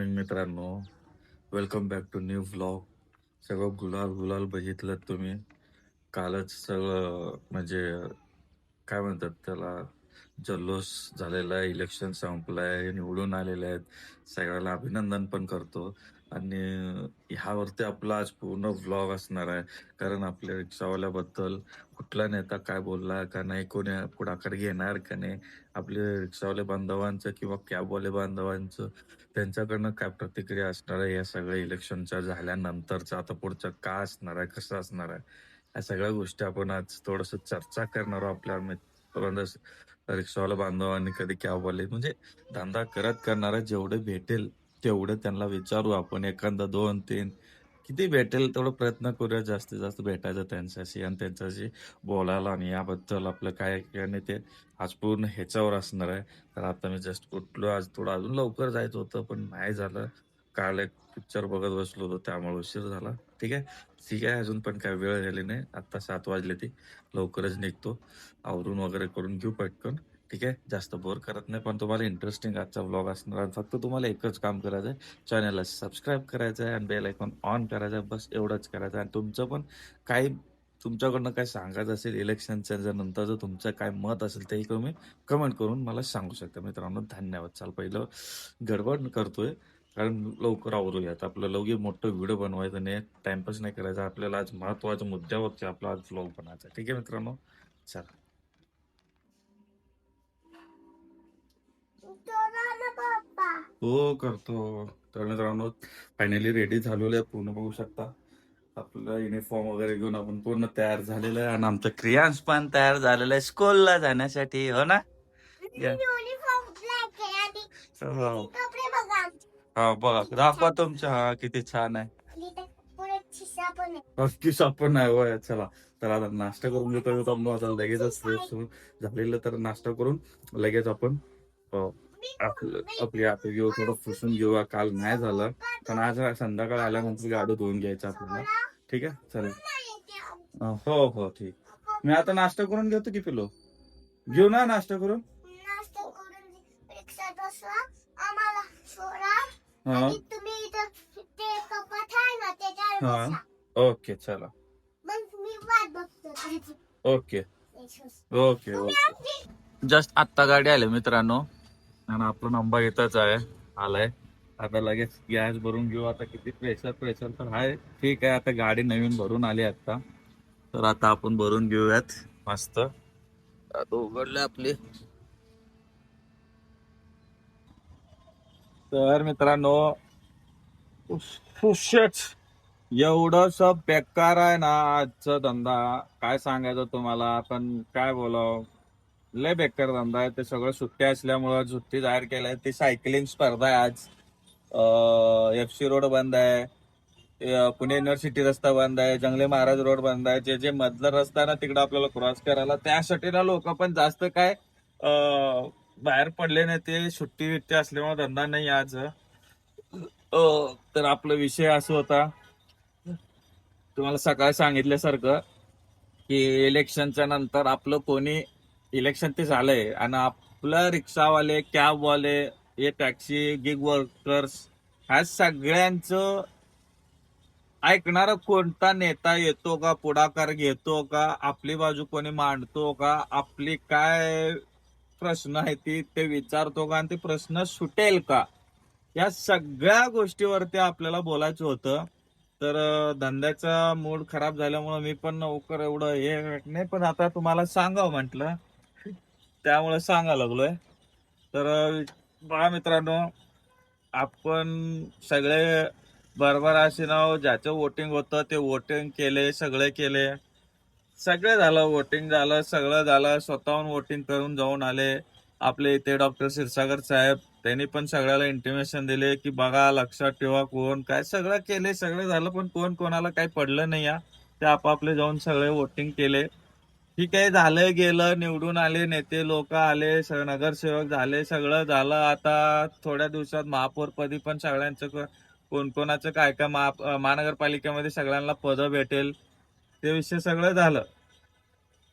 Morning मित्रांनो. Welcome back to new vlog सगळं गुलाल गुलाल बघितलं तुम्ही. कालच सगळं म्हणजे काय म्हणतात त्याला? जल्लोष झालेला आहे इलेक्शन संपलं आहे निवडून आलेले आहेत. सगळ्याला अभिनंदन पण करतो. आणि ह्यावरती आपला आज पूर्ण व्लॉग असणार आहे. कारण आपल्या रिक्षावाल्याबद्दल कुठला नेता काय बोलला का नाही कोणी पुढाकार घेणार का नाही आपले रिक्षावाले बांधवांचं किंवा कॅबवाले बांधवांचं त्यांच्याकडनं काय प्रतिक्रिया असणार आहे? या सगळ्या इलेक्शनच्या झाल्यानंतरचं आता पुढचं का असणार आहे? कसं असणार आहे? या सगळ्या गोष्टी आपण आज थोडस चर्चा करणार आहोत आपल्या रिक्षावाला बांधवांनी कधी कॅबवाले म्हणजे धंदा करत करणारा जेवढे भेटेल तेवढं त्यांना विचारू आपण. एखादा दोन तीन किती भेटेल तेवढा प्रयत्न करूया. जास्तीत जास्त भेटायचं त्यांच्याशी आणि त्यांच्याशी बोलायला आणि याबद्दल आपलं काय आणि ते आज पूर्ण ह्याच्यावर असणार आहे. तर आता मी जस्ट कुठलो आज थोडं अजून लवकर जायचं होतं पण नाही झालं. काल एक पिक्चर बघत बसलो होतो त्यामुळे उशीर झाला. ठीक आहे? ठीक आहे अजून पण काय वेळ झाली नाही. आत्ता सात वाजले ती. लवकरच निघतो. आवरून वगैरे करून घेऊ पटकन. ठीक आहे? जास्त बोर करत नाही पण तुम्हाला इंटरेस्टिंग आजचा ब्लॉग असणार आहे. फक्त तुम्हाला एकच काम करायचं आहे. चॅनलला सबस्क्राईब करायचं आहे आणि बेल आयकॉन ऑन करायचं आहे. बस एवढंच करायचं आहे. आणि तुमचं पण काही तुमच्याकडनं काय सांगायचं असेल इलेक्शनच्या जर नंतरचं तुमचं काय मत असेल तेही तुम्ही कमेंट करून मला सांगू शकता. मित्रांनो धन्यवाद. चाल पहिलं गडबड करतोय. कारण लवकर आवरूयात. आपलं लवकर मोठं व्हिडिओ बनवायचं नाही टाइमपास नाही करायचा. आपल्याला आज महत्त्वाच्या मुद्द्यावरती आपला आज व्लॉग बनायचा. ठीक आहे मित्रांनो? चला. हो करतो. तर मित्रांनो फायनली रेडी झालेलो आहे. पूर्ण बघू शकता. आपलं युनिफॉर्म वगैरे घेऊन आपण पूर्ण तयार झालेलं आहे. आणि आमचं क्रियांश पण तयार झालेलं आहे. स्कूलला जाण्यासाठी. हो ना. हो. बघा दाखवा तुमच्या हा किती छान आहे. आपण नाही होय चला. तर आता नाश्ता करून घेतो मग आता लगेचच फ्रेश होऊन झालेलं तर नाश्ता करून लगेच आपण आपलं आता घेऊ थोडं पुसून घेऊया काल नाही झालं पण आज संध्याकाळ आल्यानंतर गाडी धुवून घ्यायचं आपल्याला. ठीक आहे? चालेल. हो हो ठीक. मी आता नाश्ता करून घेतो की पिलो? घेऊ ना नाश्ता करून? हा. आणि तुम्ही इथं ते कपाट आहे ना त्याच्यावर हा. बसा. ओके चला. मग मी वाट बघतो. ओके. Okay okay. जस्ट आत्ता गाडी आली मित्रांनो. आणि आपला नंबर इथंच आहे आलाय. आता लगेच गॅस भरून घेऊ. आता किती प्रेशर प्रेशर तर आहे. ठीक आहे आता गाडी नवीन भरून आली आता तर आता आपण भरून घेऊयात. मस्त. आता उघडले आपली. तर मित्रांनो एवढस बेकार आहे ना आजचा धंदा. काय सांगायचं तुम्हाला? पण काय बोलाव? लय बेकार धंदा आहे. ते सगळं सुट्टी असल्यामुळं सुट्टी जाहीर केलंय. ती सायकलिंग स्पर्धा आहे आज. एफ सी रोड बंद आहे. पुणे युनिव्हर्सिटी रस्ता बंद आहे. जंगले महाराज रोड बंद आहे. जे जे मधला रस्ता आहे ना तिकडे आपल्याला क्रॉस करायला त्यासाठी ना लोक पण जास्त काय बाहेर पडले नाही ते सुट्टी बिट्टी असल्यामुळे धंदा नाही आज. तर आपला विषय असं होता तुम्हाला सकाळी सांगितल्यासारखं की इलेक्शनच्या नंतर आपलं कोणी इलेक्शन ते झालंय आणि आपलं रिक्षावाले कॅबवाले हे टॅक्सी गिग वर्कर्स ह्या सगळ्यांचं ऐकणारा कोणता नेता येतो का पुढाकार घेतो का आपली बाजू कोणी मांडतो का आपली काय प्रश्न आहे ती ते विचारतो का आणि ते प्रश्न सुटेल का? या सगळ्या गोष्टीवरती आपल्याला बोलायचं होतं. तर धंद्याचा मूड खराब झाल्यामुळे मी पण लवकर एवढं हे नाही पण आता तुम्हाला सांगावं म्हटलं. त्यामुळे सांगा लागलोय. तर बघा मित्रांनो आपण सगळे बरोबर असे नाव ज्याचं वोटिंग होतं ते वोटिंग केले सगळे केले. सगळं झालं वोटिंग झालं सगळं झालं. स्वतःहून वोटिंग करून जाऊन आले. आपले इथे डॉक्टर क्षीरसागर साहेब त्यांनी पण सगळ्याला इंटिमेशन दिले की बघा लक्षात ठेवा कोण काय सगळं केले सगळं झालं पण कोण कोणाला काही पडलं नाही या ते आपापले जाऊन सगळे वोटिंग केले. ठीक आहे झालं गेलं निवडून आले नेते लोक आले नगरसेवक झाले सगळं झालं. आता थोड्या दिवसात महापौरपदी पण सगळ्यांचं कोणकोणाचं कोण कोणाचं काय काय महा महानगरपालिकेमध्ये सगळ्यांना पदं भेटेल. ते विषय सगळं झालं.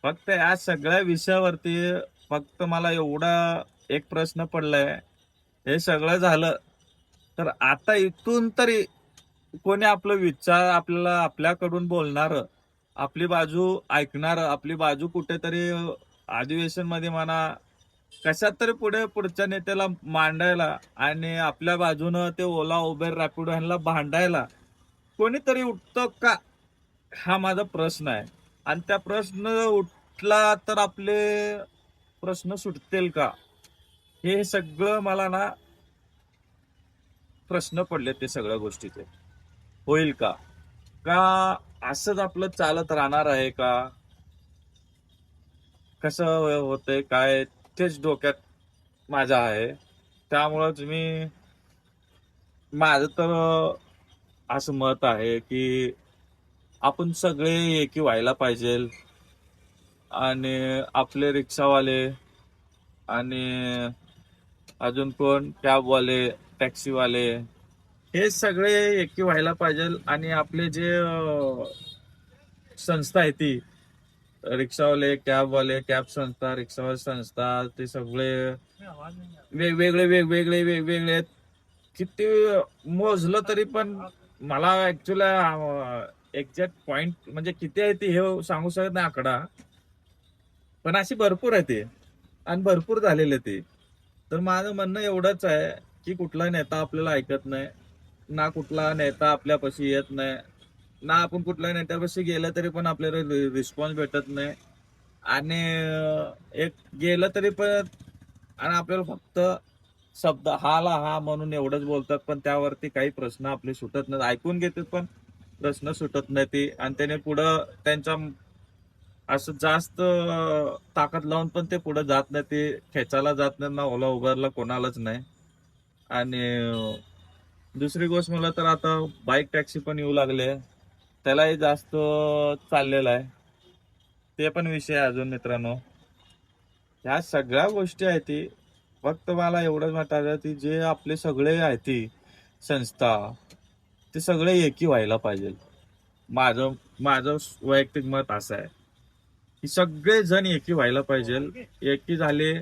फक्त या सगळ्या विषयावरती फक्त मला एवढा एक प्रश्न पडलाय. हे सगळं झालं. तर आता इथून तरी कोणी आपलं विचार आपल्याला आपल्याकडून बोलणार आपली बाजू ऐकणार आपली बाजू कुठेतरी अधिवेशनमध्ये म्हणा कशात तरी पुढे पुढच्या नेत्याला मांडायला आणि आपल्या बाजूनं ते ओला उबेर रॅपिडो ह्यांना भांडायला कोणीतरी उठतं का? हा माझा प्रश्न आहे. आणि त्या प्रश्न उठला तर आपले प्रश्न सुटतील का? हे सगळं मला ना प्रश्न पडले ते सगळ्या गोष्टीचे. होईल का? का असंच आपलं चालत राहणार आहे का? कसं होतंय काय तेच डोक्यात माझा आहे. त्यामुळंच मी माझं तर असं मत आहे की आपण सगळे एकी व्हायला पाहिजे. आणि आपले रिक्षावाले आणि अजून कोण? कॅबवाले टॅक्सीवाले हे सगळे एकी व्हायला पाहिजे. आणि आपले जे संस्था आहे ती रिक्षावाले कॅबवाले कॅब संस्था रिक्षावाले संस्था ते सगळे वेगवेगळे वेगवेगळे वेगवेगळे आहेत. किती मोजलं तरी पण मला ऍक्च्युली एक्झॅक्ट पॉइंट म्हणजे किती आहे ते हे सांगू शकत नाही आकडा. पण अशी भरपूर आहे ते. आणि भरपूर झालेले ते. तर माझं म्हणणं एवढंच आहे की कुठला नेता आपल्याला ऐकत नाही ना कुठला नेता आपल्यापाशी येत नाही ना आपण कुठल्या नेत्यापाशी गेलं तरी पण आपल्याला रिस्पॉन्स भेटत नाही. आणि एक गेलं तरी पण आणि आपल्याला फक्त शब्द हाला हा म्हणून एवढंच बोलतात पण त्यावरती काही प्रश्न आपले सुटत नाही ऐकून घेतात पण प्रश्न सुटत नाही ते. आणि त्याने पुढं त्यांच्या असं जास्त ताकद लावून पण ते पुढे जात नाही. ते खेचायला जात नाही ना ओला उभारला कोणालाच नाही. आणि दुसरी गोष्ट मला तर आता बाईक टॅक्सी पण येऊ लागले. त्यालाही जास्त चाललेलं आहे. ते पण विषय आहे अजून मित्रांनो. ह्या सगळ्या गोष्टी आहेत ती. फक्त मला एवढंच वाटायला की जे आपले सगळे आहेत ती संस्था ते सगळे एकी व्हायला पाहिजे. माझं माझं वैयक्तिक मत असं आहे. की सगळे जण एकी व्हायला पाहिजे. एकी झाले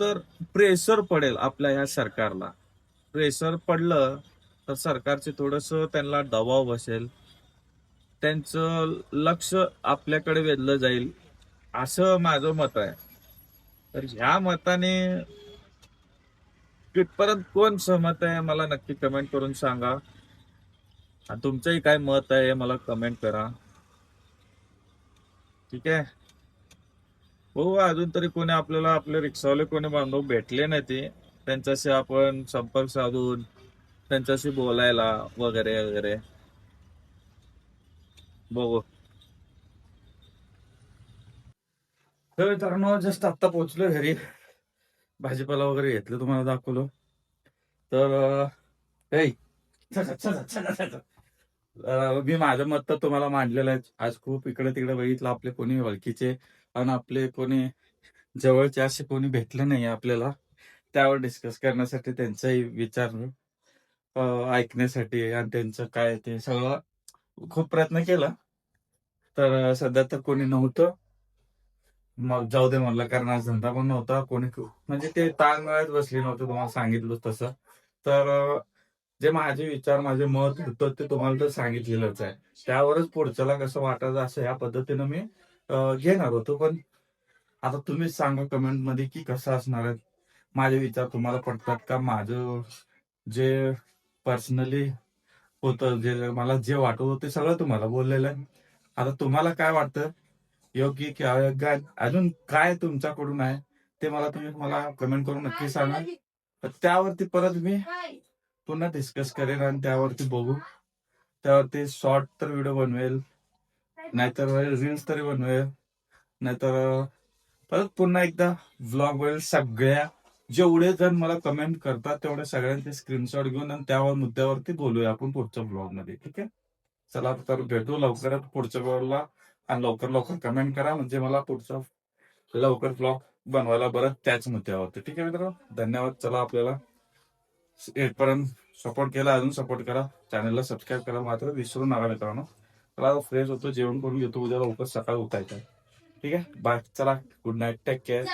तर प्रेशर पडेल आपल्या ह्या सरकारला. प्रेशर पडलं तर सरकारचे थोडस त्यांना दबाव बसेल. त्यांचं लक्ष आपल्याकडे वेधलं जाईल असं माझं मत आहे. तर ह्या मताने कितपर्यंत कोण सहमत आहे मला नक्की कमेंट करून सांगा. आणि तुमचंही काय मत आहे हे मला कमेंट करा. ठीक आहे? हो अजून तरी कोणी आपल्याला आपले रिक्षावाले कोणी बांधव भेटले नाही ते. त्यांच्याशी आपण संपर्क साधून त्यांच्याशी बोलायला वगैरे वगैरे. बघू. तर मित्रांनो जस्ट आता पोहोचलो घरी. भाजीपाला वगैरे घेतलं तुम्हाला दाखवलं. तर अं, चला, चला, चला, चला. मी माझं मत तर तुम्हाला मांडलेलं आहे. आज खूप इकडे तिकडे बघितलं आपले कोणी ओळखीचे आणि आपले कोणी जवळचे असे कोणी भेटले नाही आपल्याला. त्यावर डिस्कस करण्यासाठी त्यांचाही विचार ऐकण्यासाठी आणि त्यांचं काय ते सगळं खूप प्रयत्न केला. तर सध्या तर कोणी नव्हतं. मग जाऊ दे म्हणलं कारण आज धंदा पण नव्हता. कोणी म्हणजे ते ताळमेळात बसले नव्हते तुम्हाला सांगितलं तसं. तर जे माझे विचार माझे मत होतं ते तुम्हाला तर सांगितलेलंच आहे. त्यावरच पुढच्याला कसं वाटायचं असं या पद्धतीनं मी घेणार होतो. पण आता तुम्हीच सांगा कमेंटमध्ये की कसं असणार आहे? माझे विचार तुम्हाला पडतात का? माझं जे पर्सनली होतं जे मला जे वाटत होतं ते सगळं तुम्हाला बोललेलं आहे. आता तुम्हाला काय वाटतं? योग्य की अयोग्य? अजून काय तुमच्याकडून आहे? ते मला तुम्ही मला कमेंट करून नक्की सांगा. त्यावरती परत मी पुन्हा डिस्कस करेन आणि त्यावरती बघू. त्यावरती शॉर्ट तर व्हिडिओ बनवेल नाहीतर रील्स तरी बनवेल नाहीतर परत पुन्हा एकदा व्लॉग होईल सगळ्या जेवढे जण मला कमेंट करतात तेवढे सगळ्यांचे स्क्रीनशॉट घेऊन आणि त्यावर मुद्द्यावरती बोलूया आपण पुढच्या ब्लॉगमध्ये ठीक आहे? चला तर भेटू लवकरात पुढच्या ब्लॉगला आणि लवकर लवकर कमेंट करा म्हणजे मला पुढचा लवकर ब्लॉग बनवायला बरं त्याच मुद्द्यावरती ठीक आहे मित्रांनो? धन्यवाद चला आपल्याला. एटपर्यंत सपोर्ट केला अजून सपोर्ट करा. चॅनलला सबस्क्राईब करा मात्र विसरू नका मित्रांनो. चला फ्रेश होतो जेवण करून घेतो. उद्या लवकर सकाळी उठायचं ठीक आहे? बाय चला गुड नाईट टेक केअर